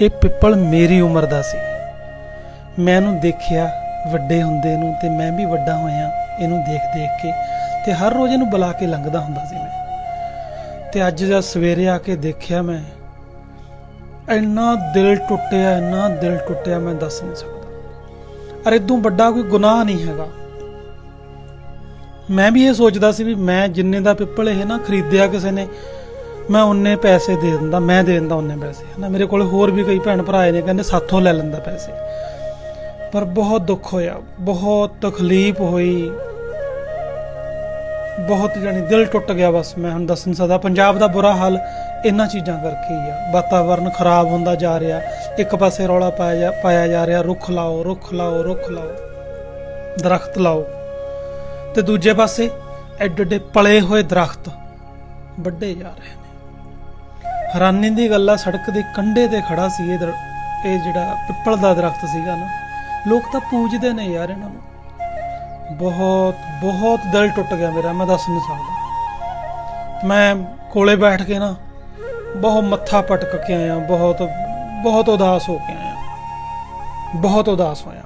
ਇਹ ਪਿੱਪਲ ਮੇਰੀ ਉਮਰ ਦਾ ਸੀ। ਮੈਂ ਇਹਨੂੰ ਦੇਖਿਆ, ਵੱਡੇ ਹੁੰਦੇ ਨੂੰ ਤੇ ਮੈਂ ਵੀ ਵੱਡਾ ਹੋਇਆ, ਇਹਨੂੰ ਦੇਖ ਦੇਖ ਕੇ ਤੇ ਹਰ ਰੋਜ਼ ਇਹਨੂੰ ਬੁਲਾ ਕੇ ਲੰਘਦਾ ਹੁੰਦਾ ਸੀ ਮੈਂ। ਤੇ ਅੱਜ ਜਦ ਸਵੇਰੇ ਆ ਕੇ ਦੇਖਿਆ ਮੈਂ, ਇੰਨਾ ਦਿਲ ਟੁੱਟਿਆ, ਇੰਨਾ ਦਿਲ ਟੁੱਟਿਆ ਮੈਂ ਦੱਸ ਨਹੀਂ ਸਕਦਾ। ਅਰੇ ਇਦੋਂ ਵੱਡਾ ਕੋਈ ਗੁਨਾਹ ਨਹੀਂ ਹੈਗਾ। ਮੈਂ ਵੀ ਇਹ ਸੋਚਦਾ ਸੀ ਵੀ ਮੈਂ ਜਿੰਨੇ ਦਾ ਪਿੱਪਲ ਇਹ ਨਾ ਖਰੀਦਿਆ ਕਿਸੇ ਨੇ ਮੈਂ ਉਹਨੇ ਪੈਸੇ ਦੇ ਦਿੰਦਾ, ਮੈਂ ਦੇ ਦਿੰਦਾ ਉਹਨੇ ਪੈਸੇ, ਹਨਾ? ਮੇਰੇ ਕੋਲ ਹੋਰ ਵੀ ਕਈ ਭੈਣ ਭਰਾ ਆਏ ਨੇ, ਕਹਿੰਦੇ ਸਾਥੋਂ ਲੈ ਲੈਂਦਾ ਪੈਸੇ। ਪਰ ਬਹੁਤ ਦੁੱਖ ਹੋਇਆ, ਬਹੁਤ ਤਕਲੀਫ ਹੋਈ। ਬਹੁਤ ਜਾਨੀ ਦਿਲ ਟੁੱਟ ਗਿਆ ਬਸ, ਮੈਂ ਹੁਣ ਦੱਸ ਨਹੀਂ ਸਕਦਾ। ਪੰਜਾਬ ਦਾ ਬੁਰਾ ਹਾਲ ਇਹਨਾਂ ਚੀਜ਼ਾਂ ਕਰਕੇ ਹੀ ਆ। ਵਾਤਾਵਰਨ ਖਰਾਬ ਹੁੰਦਾ ਜਾ ਰਿਹਾ, ਇੱਕ ਪਾਸੇ ਰੌਲਾ ਪਾਇਆ ਜਾ- ਪਾਇਆ ਜਾ ਰਿਹਾ, ਰੁੱਖ ਲਾਓ ਰੁੱਖ ਲਾਓ ਰੁੱਖ ਲਾਓ, ਦਰਖਤ ਲਾਓ। ਤੇ ਦੂਜੇ ਪਾਸੇ ਐਡੇ ਐਡੇ ਪਲੇ ਹੋਏ ਦਰਖਤ ਵੱਡੇ ਜਾ ਰਹੇ ਹੈਰਾਨੀ ਦੀ ਗੱਲ ਆ, ਸੜਕ ਦੇ ਕੰਢੇ ਤੇ ਖੜਾ ਸੀ ਇਹ ਦਰ- ਇਹ ਜਿਹੜਾ ਪਿੱਪਲ ਦਾ ਦਰਖਤ ਸੀਗਾ ਨਾ, ਲੋਕ ਤਾਂ ਪੂਜਦੇ ਨੇ ਯਾਰ ਇਹਨਾਂ ਨੂੰ। ਬਹੁਤ ਬਹੁਤ ਦਿਲ ਟੁੱਟ ਗਿਆ ਮੇਰਾ, ਮੈਂ ਦੱਸ ਨਹੀਂ ਸਕਦਾ। ਮੈਂ ਕੋਲੇ ਬੈਠ ਕੇ ਨਾ ਬਹੁਤ ਮੱਥਾ ਪਟਕ ਕੇ ਆਇਆ, ਬਹੁਤ ਬਹੁਤ ਉਦਾਸ ਹੋ ਕੇ ਆਇਆ। ਬਹੁਤ ਉਦਾਸ ਹੋਇਆ